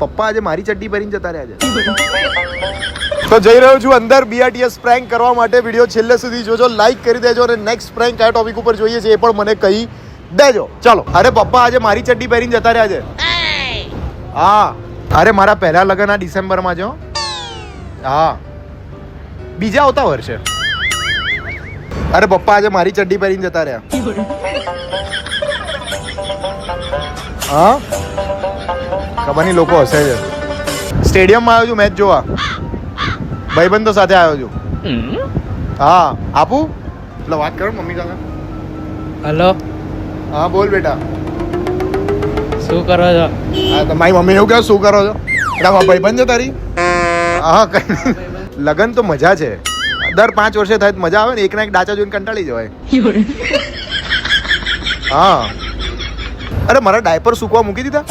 પપ્પા આજે મારી ચડ્ડી પહેરીને જતા રહ્યા છે. તો જઈ રહ્યો છું અંદર બીઆરટીએસ પ્રેન્ક કરવા માટે. વીડિયો છેલ્લે સુધી જોજો લાઈક કરી દેજો અને નેક્સ્ટ પ્રેન્ક કયા ટોપિક ઉપર જોઈએ છે, એ પણ મને કહી દેજો. ચાલો, અરે પપ્પા, આજે મારી ચડ્ડી પહેરીને જતા રહ્યા છે. હા, અરે મારા પહેલા લગ્ન આ ડિસેમ્બરમાં જો હા. બીજા આવતા વર્ષે. અરે પપ્પા, આજે મારી ચડ્ડી પહેરીને જતા રહ્યા. હા? ખબર નહીં લોકો હસે છે સ્ટેડિયમમાં આવ્યો છું મેચ જોવા. ભાઈબંધો સાથે આવ્યો છું. હા આપું? એટલે વાત કરો ને મમ્મી કાકા હલો? હા બોલ બેટા. શું કરો છો? હા તો મારી મમ્મી એવું કહે શું કરો છો? એટલે ભાઈબંધ છે તારી? હા કઈ લગન તો મજા છે. દર પાંચ વર્ષે થાય મજા આવે ને એક ના એક ડાચા જોઈને કંટાળી જવાય. હા. અરે મારા ડાયપર સૂકવા મૂકી દીધા?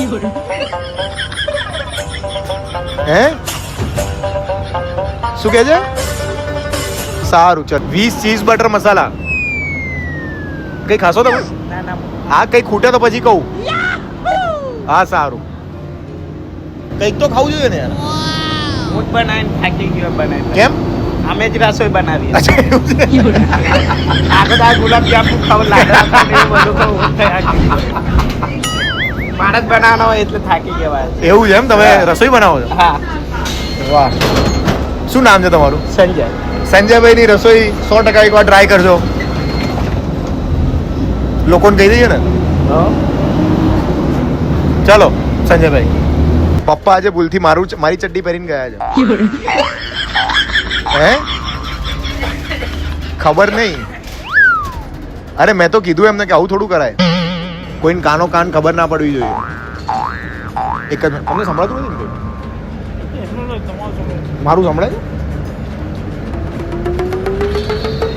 હે? શું કહે છે? સારું ચાલ. વીસ ચીઝ બટર મસાલા. કઈ ખાશો તમે? ના ના. હા કઈ ખૂટે તો પછી કહું. હા સારું. કંઈક તો ખાવું જોઈએ ને યાર. હું જ બનાવીને થાકી ગયો બનાવી કેમ? અમે જ રસોઈ બનાવી આગળ આ ગુલાબ જાંબુ ખાવ બધું જ બનાવવાનો હોય એટલે થાકી ગયેલા એવું છે એમ? તમે રસોઈ બનાવો છો? હા. વાહ. શું નામ છે તમારું? સંજય. સંજયભાઈની રસોઈ સો ટકા એકવાર ટ્રાય કરજો. લોકોને કહી દઈએ ને. ચાલો સંજયભાઈ. પપ્પા આજે ભૂલથી મારું મારી ચડ્ડી પહેરીને ગયા છે. હે? ખબર નહીં. અરે મેં તો કીધું એમને કે આવું થોડું કરાય. કોઈને કાનો કાન ખબર ના પડવી જોઈએ. એક જ. તમને સંભળાતું નથી મારું સંભળાય છે?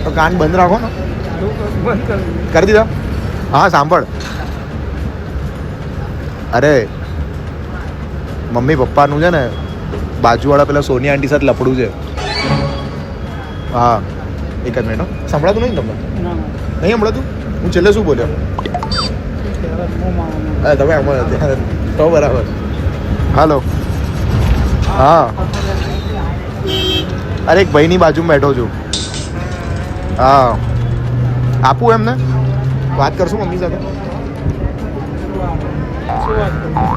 તો કાન બંધ રાખો ને. કરી દીધા? હા સાંભળ. અરે મમ્મી પપ્પાનું છે ને બાજુવાળા પેલા સોનિયા આંટી સાથે લફડું છે. હા એક જ મિનિટ. સંભળાતું નહીં તમને? નહીં સંભળાતું? હું છેલ્લે શું બોલ્યો? અરે તમે આમાં. તો બરાબર. હાલો. હા. અરે, એક ભાઈની બાજુમાં બેઠો છું. હા. આપું એમને? વાત કરશું મમ્મી સાથે?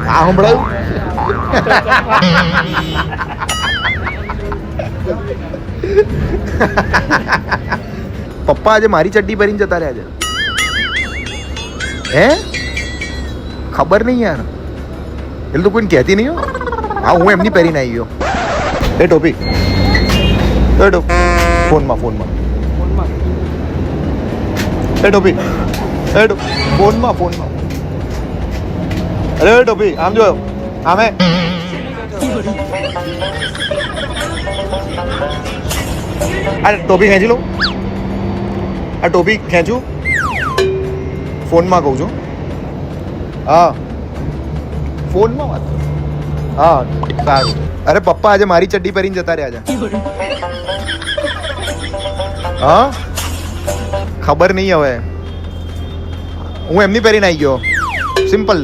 હા, સંભળાયું. પપ્પા આજે મારી ચડ્ડી પહેરીને જતા રહ્યા છે. હે? ખબર નહીં યાર એટલે તો કોઈને કહેતી નહીં હો હા હું એમની પહેરીને આવી ગયો એ ટોપી એ ટોપ ફોનમાં ફોનમાં એ ટોપી એ ટોપ ફોનમાં ફોનમાં અરે એ ટોપી આમ જો આમે અરે ટોપી ખેંચી લઉં આ ટોપી ખેંચું ફોનમાં કહું છું હા. ફોનમાં વાત હા સારું. અરે પપ્પા આજે મારી ચડ્ડી પહેરીને જતા રહ્યા છે. હા? ખબર નહીં હવે. હું એમની પહેરીને આવી ગયો. સિમ્પલ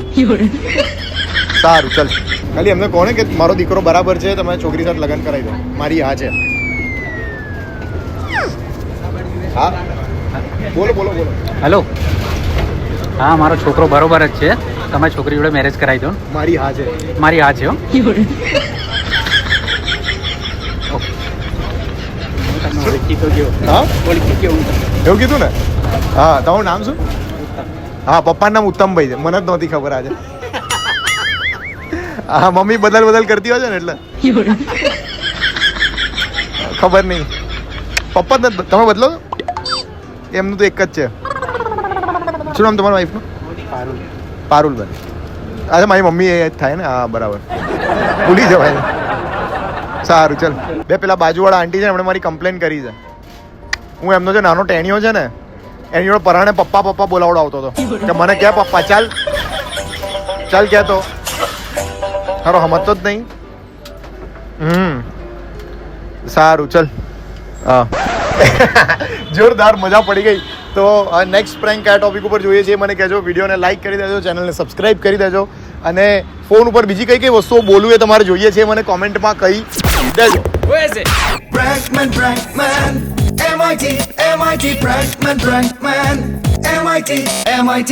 સારું ચલ. ખાલી એમને કોણે કે મારો દીકરો બરાબર છે તમે છોકરી સાથે લગ્ન કરાવી દો. મારી હા છે. હા? બોલો બોલો બોલો. હેલો હા મારો છોકરો બરોબર જ છે. તમારી છોકરી જોડે મેરેજ કરાવી દો મારી હા છે. મારી હા છે તમે એવું કીધું ને? હા તમારું નામ શું? હા પપ્પાનું નામ ઉત્તમભાઈ છે. મને જ નહોતી ખબર આજે. હા મમ્મી બદલ બદલ કરતી હોય છે ને એટલે. ખબર નહીં. પપ્પા તમે બદલો એમનું તો એક જ છે. શું નામ તમારા વાઈફનું પારુલબેન અરે મારી મમ્મી એ થાય ને? હા, બરાબર. ભૂલી જવાય સારું, ચલ. બે પેલા બાજુવાળા આંટી છે એમણે મારી કમ્પ્લેન કરી છે. હું એમનો જે નાનો ટેણીઓ છે ને, એની જોડે પરાણે પપ્પા પપ્પા બોલાવડાવતો હતો. કે મને કહે પપ્પા, ચાલ. ચાલ કહે તો. તારો સમજતો જ નહીં. હમ. સારું, ચલ. હા. જોરદાર મજા પડી ગઈ. તો નેક્સ્ટ પ્રેન્ક કયા ટોપિક ઉપર જોઈએ છે મને કહેજો. વિડીયોને લાઈક કરી દેજો ચેનલને સબસ્ક્રાઇબ કરી દેજો. અને ફોન ઉપર બીજી કઈ કઈ વસ્તુઓ બોલવું એ તમારે જોઈએ છે મને કોમેન્ટમાં કહી દેજો. Prankman, Prankman, MIT, MIT, Prankman, Prankman, MIT, MIT.